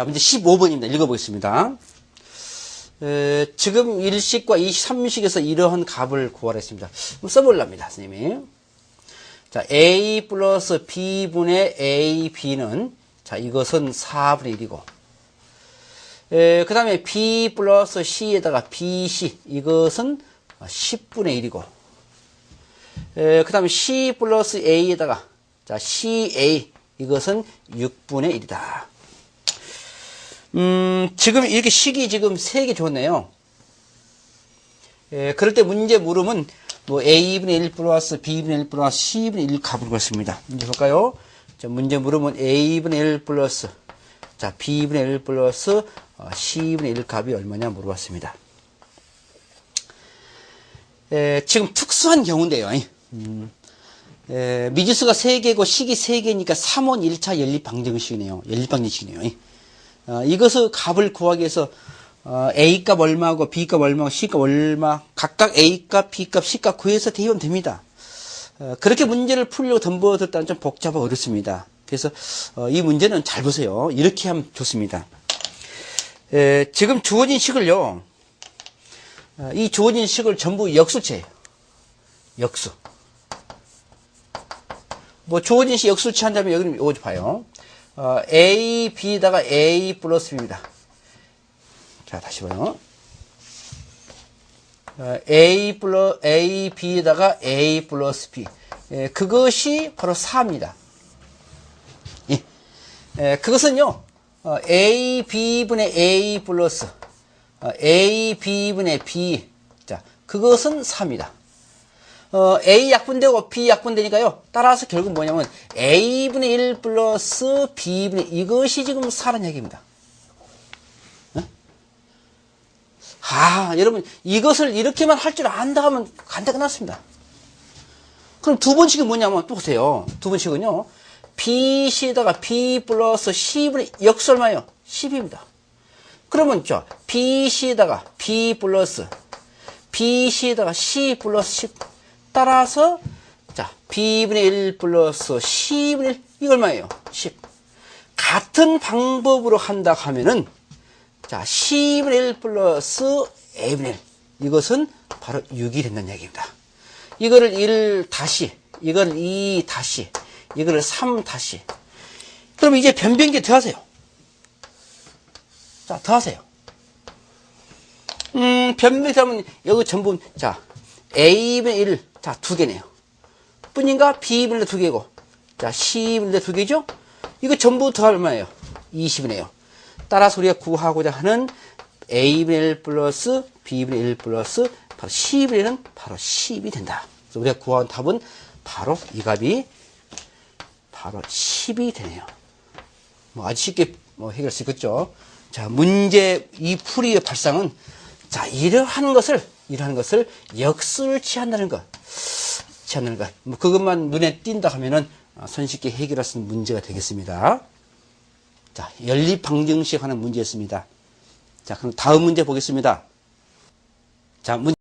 자, 문제 15번입니다. 읽어보겠습니다. 에, 지금 1식과 23식에서 이러한 값을 구하랬습니다. 한번 써볼랍니다, 선생님이. 자, a 플러스 b분의 ab는, 자, 이것은 4분의 1이고, 그 다음에 b 플러스 c에다가 bc, 이것은 10분의 1이고, 그 다음에 c 플러스 a에다가, 자, ca, 이것은 6분의 1이다. 음, 지금 이렇게 식이 지금 세 개 줬네요. 예, 그럴 때 문제 물으면 뭐 a분의 1 플러스 b분의 1 플러스 c분의 1 값을 구했습니다. 문제 볼까요? 자, 문제 물으면 a분의 1 플러스 자, b분의 1 플러스 어, c분의 1 값이 얼마냐 물어봤습니다. 에, 지금 특수한 경우인데요. 음, 에, 미지수가 3개고 식이 3개니까 3원 1차 연립방정식이네요. 연립방정식이네요. 어, 이것을 값을 구하기 위해서 어, A값 얼마고 B값 얼마고 C값 얼마 각각 A값, B값, C값 구해서 대입하면 됩니다. 어, 그렇게 문제를 풀려고 덤벼들다는 좀 복잡하고 어렵습니다. 그래서 어, 이 문제는 잘 보세요. 이렇게 하면 좋습니다. 에, 지금 주어진 식을요. 어, 이 주어진 식을 전부 역수체예요. 역수. 뭐 주어진 식 역수치 한다면 여기는 이거 봐요. 어, A, B다가 A 플러스 B입니다. 자, 다시 봐요. 어, A 플러, A, B에다가 A 플러스 B. 예, 그것이 바로 4입니다. 예. 예, 그것은요, 어, A, B분의 A 플러스, 어, A, B분의 B. 자, 그것은 4입니다. 어, A 약분되고 B 약분되니까요. 따라서 결국 뭐냐면 A분의 1 플러스 B분의 이것이 지금 4라는 얘기입니다. 어? 아, 여러분 이것을 이렇게만 할 줄 안다 하면 간다 끝났습니다. 그럼 두 번씩은 뭐냐면 또 보세요. 두 번씩은요. BC에다가 B 플러스 C분의 역수 얼마예요? 10입니다. 그러면 저 BC에다가 B 플러스 BC에다가 C 플러스 10 따라서 자 b분의 1 플러스 c분의 1 이거 얼마예요? 10 같은 방법으로 한다 하면은 자 c분의 1 플러스 a분의 1 이것은 바로 6이 된다는 얘기입니다. 이거를 1 다시 이걸 2 다시 이거를 3 다시. 그럼 이제 변변기 더하세요. 자 더하세요. 음 변변기 더하면 여기 전부 자 a분의 1 자, 두 개네요. 뿐인가? B분의 두 개고. 자, C분의 두 개죠? 이거 전부 더 얼마예요? 20이네요. 따라서 우리가 구하고자 하는 A분의 1 플러스 B분의 1 플러스 바로 C분의 1은 바로 10이 된다. 그래서 우리가 구한 답은 바로 이 값이 바로 10이 되네요. 뭐 아주 쉽게 뭐 해결할 수 있겠죠. 자, 문제 이 풀이의 발상은 자, 이러한 것을 이러한 것을 역수를 취한다는 것. 취한다는 것. 뭐 그것만 눈에 띈다 하면은 어, 손쉽게 해결할 수 있는 문제가 되겠습니다. 자, 연립 방정식 하는 문제였습니다. 자, 그럼 다음 문제 보겠습니다. 자, 문